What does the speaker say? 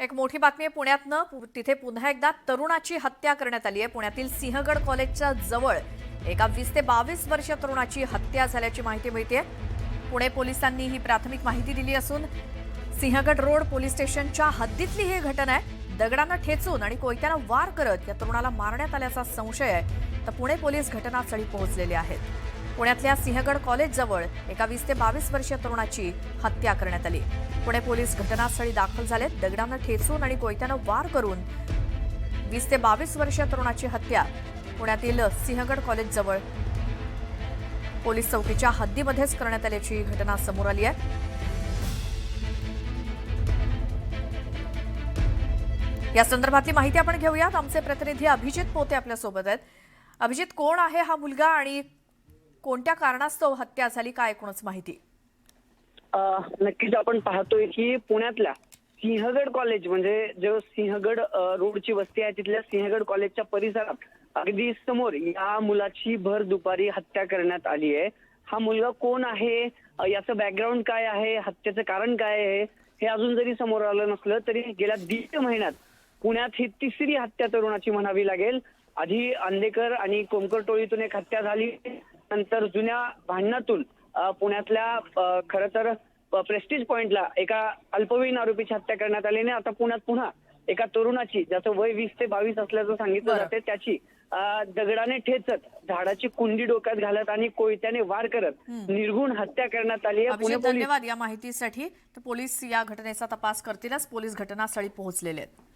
एक मोठी बातमी आहे पुण्यातनं. पु- तिथे पुन्हा एकदा तरुणाची हत्या करण्यात आली आहे. पुण्यातील सिंहगड कॉलेजच्या जवळ एका वीस ते बावीस वर्ष तरुणाची हत्या झाल्याची माहिती मिळते. पुणे पोलिसांनी ही प्राथमिक माहिती दिली असून सिंहगड रोड पोलीस स्टेशनच्या हद्दीतली ही घटना आहे. दगडानं ठेचून आणि कोयत्यानं वार करत या तरुणाला मारण्यात आल्याचा संशय आहे. तर पुणे पोलीस घटनास्थळी पोहोचलेले आहेत. पुण्यातल्या सिंहगड कॉलेजजवळ एका वीस ते बावीस वर्षीय तरुणाची हत्या करण्यात आली. पुणे पोलीस घटनास्थळी दाखल झालेत. दगडानं ठेचून आणि कोयत्यानं वार करून वीस ते बावीस वर्षीय तरुणाची हत्या पुण्यातील सिंहगड कॉलेजजवळ पोलीस चौकीच्या हद्दीमध्येच करण्यात आल्याची घटना समोर आली आहे. या संदर्भातली माहिती आपण घेऊयात. आमचे प्रतिनिधी अभिजित पोते आपल्यासोबत आहेत. अभिजित कोण आहे हा मुलगा आणि कोणत्या कारणास्तव हत्या झाली काय एकूणच माहिती? नक्कीच आपण पाहतोय की पुण्यातल्या सिंहगड कॉलेज म्हणजे जो सिंहगड रोडची वस्ती आहे तिथल्या सिंहगड कॉलेजच्या परिसरात अगदी समोर या मुलाची भर दुपारी हत्या करण्यात आली आहे. हा मुलगा कोण आहे? याचं बॅकग्राऊंड काय आहे? हत्येचं कारण काय आहे? हे अजून जरी समोर आलं नसलं तरी गेल्या दीड महिन्यात पुण्यात ही तिसरी हत्या तरुणाची म्हणावी लागेल. आधी आंदेकर आणि कोमकर टोळीतून एक हत्या झाली. नंतर जुन्या भांडणातून पुण्यातल्या खर तर प्रेस्टिज पॉइंटला एका अल्पवयीन आरोपीची हत्या करण्यात आली आणि आता पुण्यात पुन्हा एका तरुणाची ज्याचं वय वीस ते बावीस असल्याचं सांगितलं. जाते त्याची दगडाने ठेचत झाडाची कुंडी डोक्यात घालत आणि कोयत्याने वार करत निर्गुण हत्या करण्यात आली आहे. धन्यवाद या माहितीसाठी. तर पोलीस या घटनेचा तपास करतीलच. पोलीस घटनास्थळी पोहोचलेले आहेत.